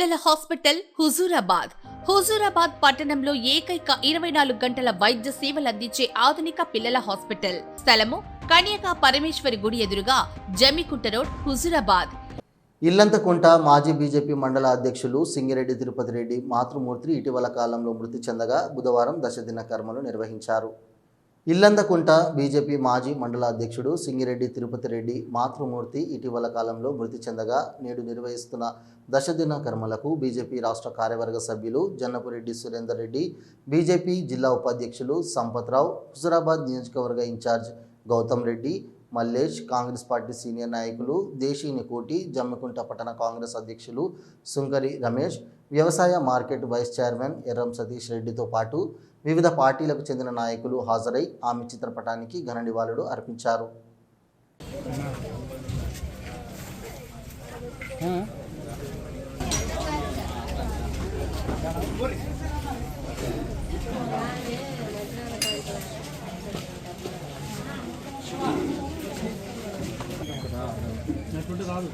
పిల్లల హాస్పిటల్ హుజూరాబాద్. హుజూరాబాద్ పట్టణంలో ఏకైక ఇరవై నాలుగు గంటల వైద్య సేవలు అందించే ఆధునిక పిల్లల హాస్పిటల్ స్థలము కన్యకా పరమేశ్వరి గుడి ఎదురుగా జమికుంట రోడ్ హుజూరాబాద్. ఇల్లంతకుంట మాజీ బీజేపీ మండల అధ్యక్షులు సింగిరెడ్డి తిరుపతి రెడ్డి మాతృమూర్తి ఇటీవల కాలంలో మృతి చెందగా బుధవారం దశదిన కర్మలు నిర్వహించారు. ఇల్లందకుంట బీజేపీ మాజీ మండల అధ్యక్షుడు సింగిరెడ్డి తిరుపతి రెడ్డి మాతృమూర్తి ఇటీవల కాలంలో మృతి చెందగా నేడు నిర్వహిస్తున్న దశదిన కర్మలకు బీజేపీ రాష్ట్ర కార్యవర్గ సభ్యులు జన్నపురెడ్డి సురేందర్ రెడ్డి బీజేపీ జిల్లా ఉపాధ్యక్షులు సంపత్రావు హుజురాబాద్ నియోజకవర్గ incharge Gautam Reddy Mallesh Congress party senior నాయకులు దేశీని కోటి జమ్మికుంట పట్టణ కాంగ్రెస్ అధ్యక్షులు సుంకరి రమేష్ వ్యవసాయ market vice chairman Erram Satish రెడ్డితో పాటు వివిధ పార్టీలకు చెందిన నాయకులు హాజరై ఆమె చిత్రపటానికి ఘన నివాళులు అర్పించారు. అటువంటి కాదు